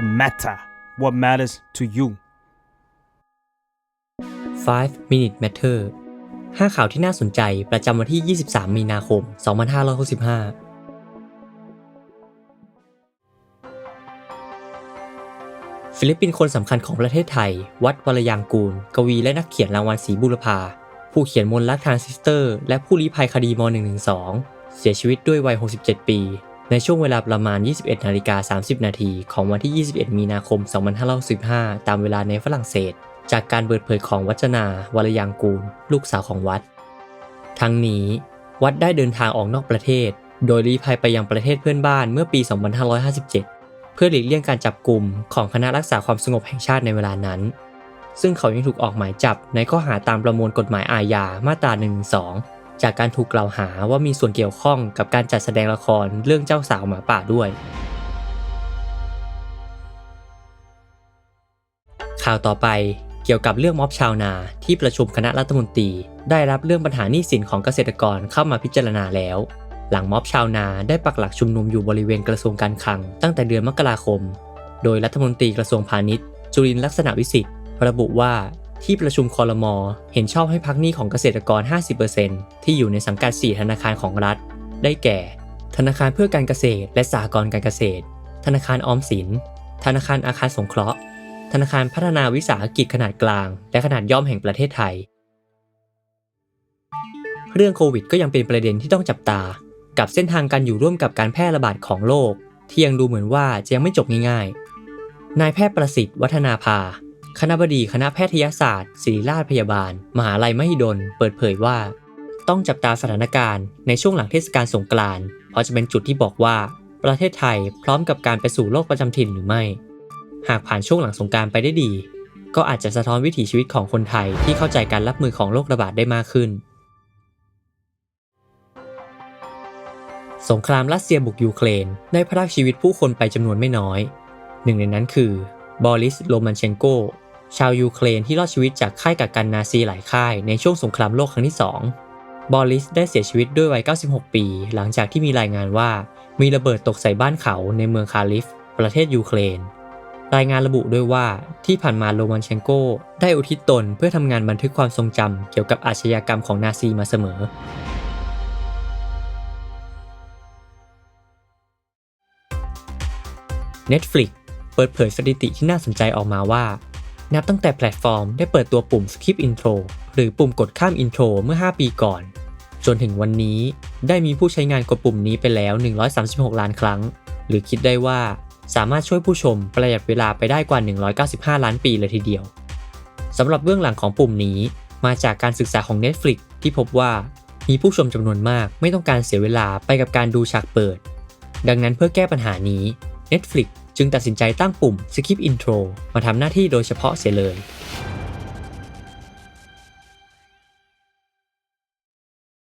the matter what matters to you 5 Minute Matter 5 ข่าวที่น่าสนใจประจำวันที่ 23 มีนาคม 2565ศิลปินคนสำคัญของประเทศไทย วัดวรยางกูล กวีและนักเขียนรางวัลศรีบุรพา ผู้เขียนมนต์รักทรานซิสเตอร์ และผู้ลี้ภัยคดีม .112 เสียชีวิตด้วยวัย 67 ปี ในช่วงเวลาประมาณ 21นาฬิกา30 นาทีของวันที่ 21 มีนาคม 2565 ตามเวลาในฝรั่งเศส จากการเปิดเผยของวัจนาวรยางกูล ลูกสาวของวัด ทั้งนี้ วัดได้เดินทางออกนอกประเทศ โดยลี้ภัยไปยังประเทศเพื่อนบ้านเมื่อปี 2557 เพื่อหลีกเลี่ยงการจับกลุ่มของคณะรักษาความสงบแห่งชาติในเวลานั้น ซึ่งเขายังถูกออกหมายจับในข้อหาตามประมวลกฎหมายอาญามาตรา112 จากการถูกกล่าวหาว่ามีส่วนเกี่ยวข้องกับการจัดแสดงละครเรื่องเจ้าสาวหมาป่าด้วย ข่าวต่อไปเกี่ยวกับเรื่องม็อบชาวนาที่ประชุมคณะรัฐมนตรี ได้รับเรื่องปัญหาหนี้สินของเกษตรกรเข้ามาพิจารณาแล้ว หลังม็อบชาวนาได้ปักหลักชุมนุมอยู่บริเวณกระทรวงการคลัง ตั้งแต่เดือนมกราคม โดยรัฐมนตรีกระทรวงพาณิชย์ จุรินทร์ลักษณะวิสิทธิ์ระบุว่า ที่ประชุมคอรมอเห็นชอบให้พักหนี้ของเกษตรกร 50%ที่อยู่ในสังกัด 4 ธนาคารของรัฐ ได้แก่ ธนาคารเพื่อการเกษตร และสหกรณ์การเกษตร ธนาคารออมสิน ธนาคารอาคารสงเคราะห์ ธนาคารพัฒนาวิสาหกิจขนาดกลาง และขนาดย่อมแห่งประเทศไทย เรื่องโควิดก็ยังเป็นประเด็นที่ต้องจับตา กับเส้นทางการอยู่ร่วมกับการแพร่ระบาดของโรคที่ยังดูเหมือนว่าจะยังไม่จบง่ายๆ นายแพทย์ประสิทธิ์วัฒนาภา คณะบดีคณะแพทยศาสตร์ศิริราชพยาบาล มหาลัยมหิดล เปิดเผยว่า ต้องจับตาสถานการณ์ในช่วงหลังเทศกาลสงกรานต์เพราะจะเป็นจุดที่บอกว่า ประเทศไทยพร้อมกับการไปสู่โลกประจำถิ่นหรือไม่ หากผ่านช่วงหลังสงกรารไปได้ดี ก็อาจจะสะท้อนวิถีชีวิตของคนไทยที่เข้าใจการรับมือของโรคระบาดได้มากขึ้น สงครามรัสเซียบุกยูเครนได้พรากชีวิตผู้คนไปจำนวนไม่น้อย หนึ่งในนั้นคือ บอริส โลมันเชนโก ชาวยูเครนที่รอดชีวิตจากค่ายกักกันนาซีหลายค่ายในช่วงสงครามโลกครั้งที่ 2 บอริสได้เสียชีวิตด้วยวัย 96 ปี หลังจากที่มีรายงานว่า มีระเบิดตกใส่บ้านเขาในเมืองคาลิฟ ประเทศยูเครน รายงานระบุด้วยว่าที่ผ่านมาโลมันเชนโก ได้อุทิศตนเพื่อทำงานบันทึกความทรงจำเกี่ยวกับอาชญากรรมของนาซีมาเสมอ Netflix เปิดเผยสถิติที่น่าสนใจออกมาว่า นับตั้งแต่แพลตฟอร์มได้เปิดตัวปุ่ม Skip Intro หรือปุ่มกดข้าม Intro เมื่อ 5 ปีก่อน จนถึงวันนี้ได้มีผู้ใช้งานกดปุ่มนี้ไปแล้ว 136 ล้านครั้ง หรือคิดได้ว่าสามารถช่วยผู้ชมประหยัดเวลาไปได้กว่า 195 ล้านปีเลยทีเดียวสำหรับเบื้องหลังของปุ่มนี้ มาจากการศึกษาของ Netflix ที่พบว่ามีผู้ชมจำนวนมากไม่ต้องการเสียเวลาไปกับการดูฉากเปิด ดังนั้นเพื่อแก้ปัญหานี้ Netflix จึงตัดสินใจตั้งปุ่ม Skip Intro มาทำหน้าที่โดยเฉพาะเสียเลย